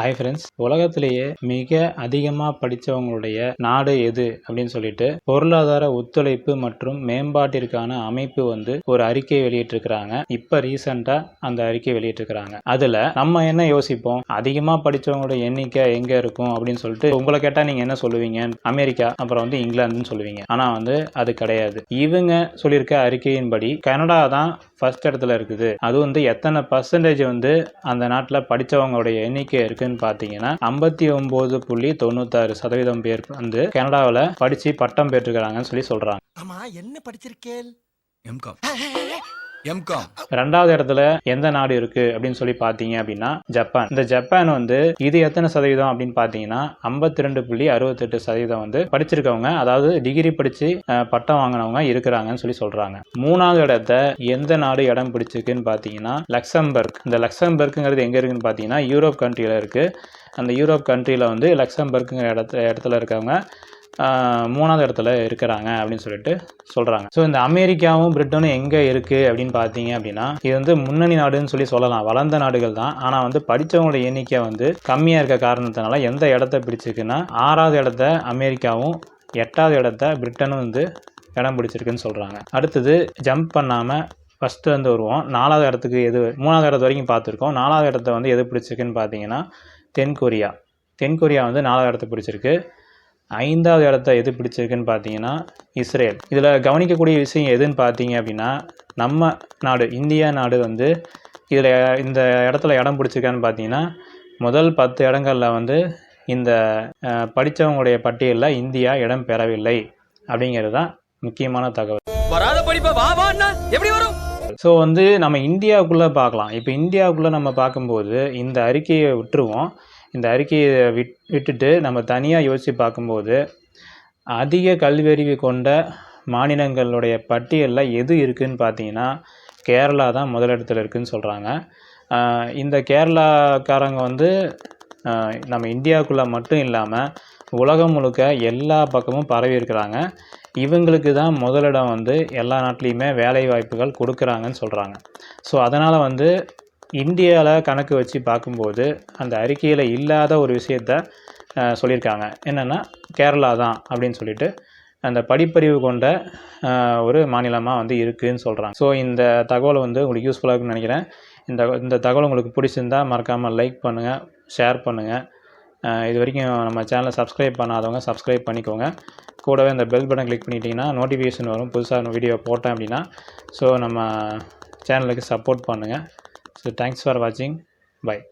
Hi friends உலகத்திலேயே மிக அதிகமாக படித்தவங்களுடைய நாடு எது அப்படின்னு சொல்லிட்டு பொருளாதார ஒத்துழைப்பு மற்றும் மேம்பாட்டிற்கான அமைப்பு வந்து ஒரு அறிக்கை வெளியிட்டிருக்கிறாங்க. இப்போ ரீசண்டாக அந்த அறிக்கை வெளியிட்டிருக்கிறாங்க. அதில் நம்ம என்ன யோசிப்போம்? அதிகமாக படித்தவங்களோட எண்ணிக்கை எங்கே இருக்கும் அப்படின்னு சொல்லிட்டு உங்களை கேட்டால் நீங்கள் என்ன சொல்லுவீங்க? அமெரிக்கா அப்புறம் வந்து இங்கிலாந்துன்னு சொல்லுவீங்க. ஆனால் வந்து அது கிடையாது. இவங்க சொல்லியிருக்க அறிக்கையின்படி கனடா தான் ஃபர்ஸ்ட் இடத்துல இருக்குது. அது வந்து எத்தனை பர்சன்டேஜ் வந்து அந்த நாட்டில் படித்தவங்களுடைய எண்ணிக்கை இருக்குன்னு பார்த்தீங்கன்னா ஐம்பத்தி ஒம்பது புள்ளி தொண்ணூத்தாறு சதவீதம் பேர் வந்து கனடாவில் படித்து பட்டம் பெற்றுக்கிறாங்கன்னு சொல்லி சொல்கிறாங்க ஆமா என்ன படிச்சிருக்கேன் எம்காம். எம்காம் ரெண்டாவது இடத்துல எந்த நாடு இருக்கு அப்படின்னு சொல்லி பார்த்தீங்க அப்படின்னா ஜப்பான். இந்த ஜப்பான் வந்து இது எத்தனை சதவீதம் அப்படின்னு பார்த்தீங்கன்னா ஐம்பத்தி ரெண்டு புள்ளி அறுபத்தெட்டு சதவீதம் வந்து படிச்சிருக்கவங்க அதாவது டிகிரி படிச்சு பட்டம் வாங்கினவங்க இருக்கிறாங்கன்னு சொல்லி சொல்றாங்க. மூணாவது இடத்த எந்த நாடு இடம் பிடிச்சிருக்குன்னு பார்த்தீங்கன்னா லக்சம்பர்க். இந்த லக்சம்பர்க்குங்கிறது எங்க இருக்குன்னு பார்த்தீங்கன்னா யூரோப் கண்ட்ரியில இருக்கு. அந்த யூரோப் கண்ட்ரியில் வந்து லக்சம்பர்க்குங்கிற இடத்துல இடத்துல இருக்கவங்க மூணாவது இடத்துல இருக்கிறாங்க அப்படின்னு சொல்லிட்டு சொல்கிறாங்க ஸோ இந்த அமெரிக்காவும் பிரிட்டனும் எங்கே இருக்குது அப்படின்னு பார்த்தீங்க அப்படின்னா இது வந்து முன்னணி நாடுன்னு சொல்லி சொல்லலாம். வளர்ந்த நாடுகள் தான். ஆனால் வந்து படித்தவங்களோட எண்ணிக்கை வந்து கம்மியாக இருக்க காரணத்தினால எந்த இடத்த பிடிச்சிருக்குன்னா ஆறாவது இடத்த அமெரிக்காவும் எட்டாவது இடத்த பிரிட்டனும் வந்து இடம் பிடிச்சிருக்குன்னு சொல்கிறாங்க அடுத்தது ஜம்ப் பண்ணாமல் ஃபஸ்ட்டு வந்து வருவோம். நாலாவது இடத்துக்கு எது மூணாவது இடத்து வரைக்கும் பார்த்துருக்கோம். நாலாவது இடத்த வந்து எது பிடிச்சிருக்குன்னு பார்த்தீங்கன்னா தென்கொரியா தென்கொரியா வந்து நாலாவது இடத்த பிடிச்சிருக்கு. ஐந்தாவது இடத்த எது பிடிச்சிருக்குன்னு பார்த்தீங்கன்னா இஸ்ரேல். இதில் கவனிக்கக்கூடிய விஷயம் எதுன்னு பார்த்தீங்க அப்படின்னா நம்ம நாடு இந்தியா நாடு வந்து இதில் இந்த இடத்துல இடம் பிடிச்சிருக்கான்னு பார்த்தீங்கன்னா முதல் பத்து இடங்களில் வந்து இந்த படித்தவங்களுடைய பட்டியலில் இந்தியா இடம் பெறவில்லை அப்படிங்கிறது தான் முக்கியமான தகவல். வராத படிப்ப வா வான்னா எப்படி வரும்? ஸோ வந்து நம்ம இந்தியாவுக்குள்ளே பார்க்கலாம். இப்போ இந்தியாவுக்குள்ளே நம்ம பார்க்கும்போது இந்த அறிக்கையை விட்டுருவோம். இந்த அறிக்கையை விட் விட்டுட்டு நம்ம தனியாக யோசித்து பார்க்கும்போது அதிக கல்வியறிவு கொண்ட மாநிலங்களுடைய பட்டியலில் எது இருக்குன்னு பார்த்தீங்கன்னா கேரளா தான் முதலிடத்தில் இருக்குதுன்னு சொல்கிறாங்க இந்த கேரளாக்காரங்க வந்து நம்ம இந்தியாவுக்குள்ளே மட்டும் இல்லாமல் உலகம் முழுக்க எல்லா பக்கமும் பரவி இருக்கிறாங்க. இவங்களுக்கு தான் முதலிடம் வந்து எல்லா நாட்டிலையுமே வேலை வாய்ப்புகள் கொடுக்குறாங்கன்னு சொல்கிறாங்க ஸோ அதனால் வந்து இந்தியாவில் கணக்கு வச்சு பார்க்கும்போது அந்த அறிக்கையில் இல்லாத ஒரு விஷயத்த சொல்லியிருக்காங்க. என்னென்னா கேரளா தான் அப்படின்னு சொல்லிட்டு அந்த படிப்பறிவு கொண்ட ஒரு மாநிலமாக வந்து இருக்குதுன்னு சொல்கிறாங்க ஸோ இந்த தகவலை வந்து உங்களுக்கு யூஸ்ஃபுல்லாக இருக்குன்னு நினைக்கிறேன். இந்த இந்த தகவல் உங்களுக்கு பிடிச்சிருந்தா மறக்காமல் லைக் பண்ணுங்கள் ஷேர் பண்ணுங்கள் இது வரைக்கும் நம்ம சேனலை சப்ஸ்கிரைப் பண்ணாதவங்க சப்ஸ்கிரைப் பண்ணிக்கோங்க. கூடவே அந்த பெல் பட்டன் கிளிக் பண்ணிட்டீங்கன்னா நோட்டிஃபிகேஷன் வரும். புதுசாக வீடியோ போட்டேன் அப்படின்னா ஸோ நம்ம சேனலுக்கு சப்போர்ட் பண்ணுங்கள் so thanks for watching. Bye.